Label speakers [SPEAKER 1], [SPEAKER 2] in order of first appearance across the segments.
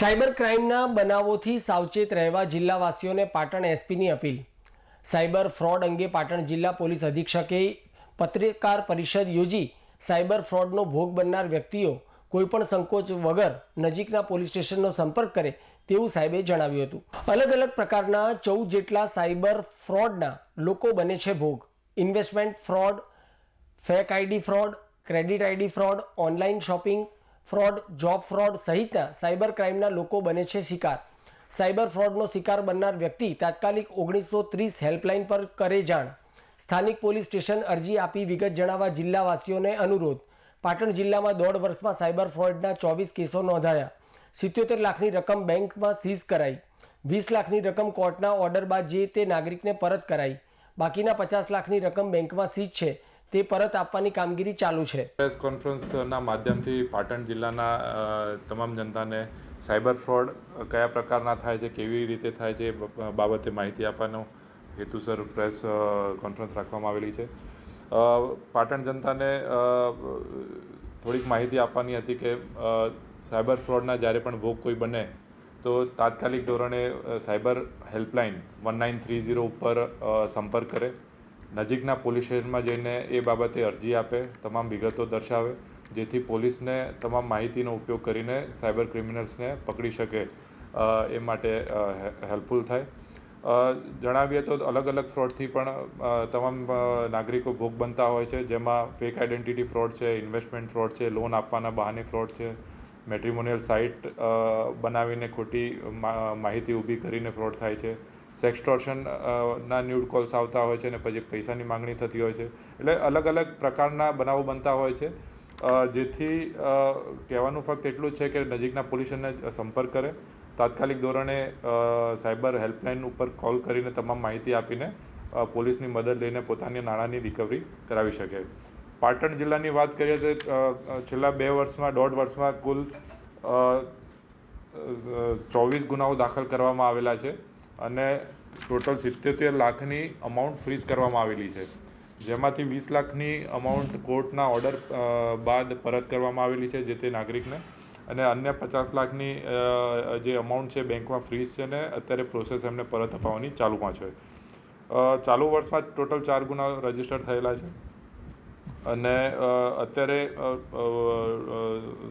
[SPEAKER 1] Cyber ક્રાઇમના બનાવોથી સાવચેત રહેવા જિલ્લાવાસીઓને પાટણ એસપીની અપીલ. સાયબર ફ્રોડ અંગે પાટણ જિલ્લા પોલીસ અધિક્ષકે પત્રકાર પરિષદ યોજી સાયબર ફ્રોડનો ભોગ બનનાર વ્યક્તિઓ કોઈપણ સંકોચ વગર નજીકના પોલીસ સ્ટેશનનો સંપર્ક કરે તેવું સાહેબે જણાવ્યું હતું. અલગ અલગ પ્રકારના ચૌદ જેટલા સાયબર ફ્રોડના લોકો બને છે ભોગ. Investment fraud, fake ID fraud, credit ID fraud, online shopping fraud, job fraud સહિતના સાયબર ક્રાઇમના લોકો બને છે શિકાર. સાયબર ફ્રોડનો શિકાર બનનાર વ્યક્તિ તાત્કાલિક ઓગણીસો ત્રીસ હેલ્પલાઇન પર કરે જાણ. સ્થાનિક પોલીસ સ્ટેશન અરજી આપી વિગત જણાવવા જિલ્લાવાસીઓને અનુરોધ. પાટણ જિલ્લામાં દોઢ વર્ષમાં સાયબર ફ્રોડના ચોવીસ કેસો નોંધાયા. સિત્યોતેર લાખની રકમ બેંકમાં સીઝ કરાઈ. વીસ લાખની રકમ કોર્ટના ઓર્ડર બાદ જે તે નાગરિકને પરત કરાઈ. બાકીના પચાસ લાખની રકમ બેંકમાં સીઝ છે. તે પરત આપવાની કામગીરી ચાલુ છે.
[SPEAKER 2] પ્રેસ કોન્ફરન્સના માધ્યમથી પાટણ જિલ્લાના તમામ જનતાને સાયબર ફ્રોડ કયા પ્રકારના થાય છે, કેવી રીતે થાય છે બાબતે માહિતી આપવાનો હેતુસર પ્રેસ કોન્ફરન્સ રાખવામાં આવેલી છે. પાટણ જનતાને થોડીક માહિતી આપવાની હતી કે સાયબર ફ્રોડના જ્યારે પણ ભોગ કોઈ બને, તો તાત્કાલિક ધોરણે cyber helpline one nine three zero ઉપર સંપર્ક કરે. નજીકના પોલીસ સ્ટેશનમાં જઈને એ બાબતે અરજી આપે, તમામ વિગતો દર્શાવે, જેથી પોલીસને તમામ માહિતીનો ઉપયોગ કરીને સાયબર ક્રિમિનલ્સને પકડી શકે એ માટે હેલ્પફુલ થાય. જણાવીએ તો અલગ અલગ ફ્રોડથી પણ તમામ નાગરિકો ભોગ બનતા હોય છે, જેમાં ફેક આઇડેન્ટિટી ફ્રોડ છે ઇન્વેસ્ટમેન્ટ ફ્રોડ છે લોન આપવાના બહાને ફ્રોડ છે મેટ્રિમોનિયલ સાઇટ બનાવીને ખોટી માહિતી ઊભી કરીને ફ્રોડ થાય છે. સેક્સટોર્શન ના ન્યૂડ કોલ્સ આવતા હોય છે અને પછી પૈસાની માંગણી થતી હોય છે. એટલે અલગ અલગ પ્રકારના બનાવો બનતા હોય છે. જેથી કહેવાનું ફક્ત એટલું જ છે કે નજીકના પોલીસને સંપર્ક કરે. તાત્કાલિક ધોરણે સાયબર હેલ્પલાઇન ઉપર કોલ કરીને તમામ માહિતી આપીને પોલીસની મદદ લઈને પોતાની નાણાંની રિકવરી કરાવી શકે. પાટણ જિલ્લાની વાત કરીએ તો છેલ્લા બે વર્ષમાં, દોઢ વર્ષમાં કુલ ચોવીસ ગુનાઓ દાખલ કરવામાં આવેલા છે. અને ટોટલ સિત્તોતેર લાખની અમાઉન્ટ ફ્રીઝ કરવામાં આવેલી છે. જેમાંથી વીસ લાખની અમાઉન્ટ કોર્ટના ઓર્ડર બાદ પરત કરવામાં આવેલી છે જે તે નાગરિકને. અને અન્ય પચાસ લાખની જે અમાઉન્ટ છે બેંકમાં ફ્રીઝ છે ને અત્યારે પ્રોસેસ એમને પરત અપાવવાની ચાલુમાં છે ચાલુ વર્ષમાં ટોટલ ચાર ગુના રજિસ્ટર થયેલા છે. અને અત્યારે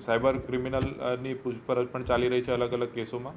[SPEAKER 2] સાયબર ક્રિમિનલની પૂછપરછ પણ ચાલી રહી છે અલગ અલગ કેસોમાં.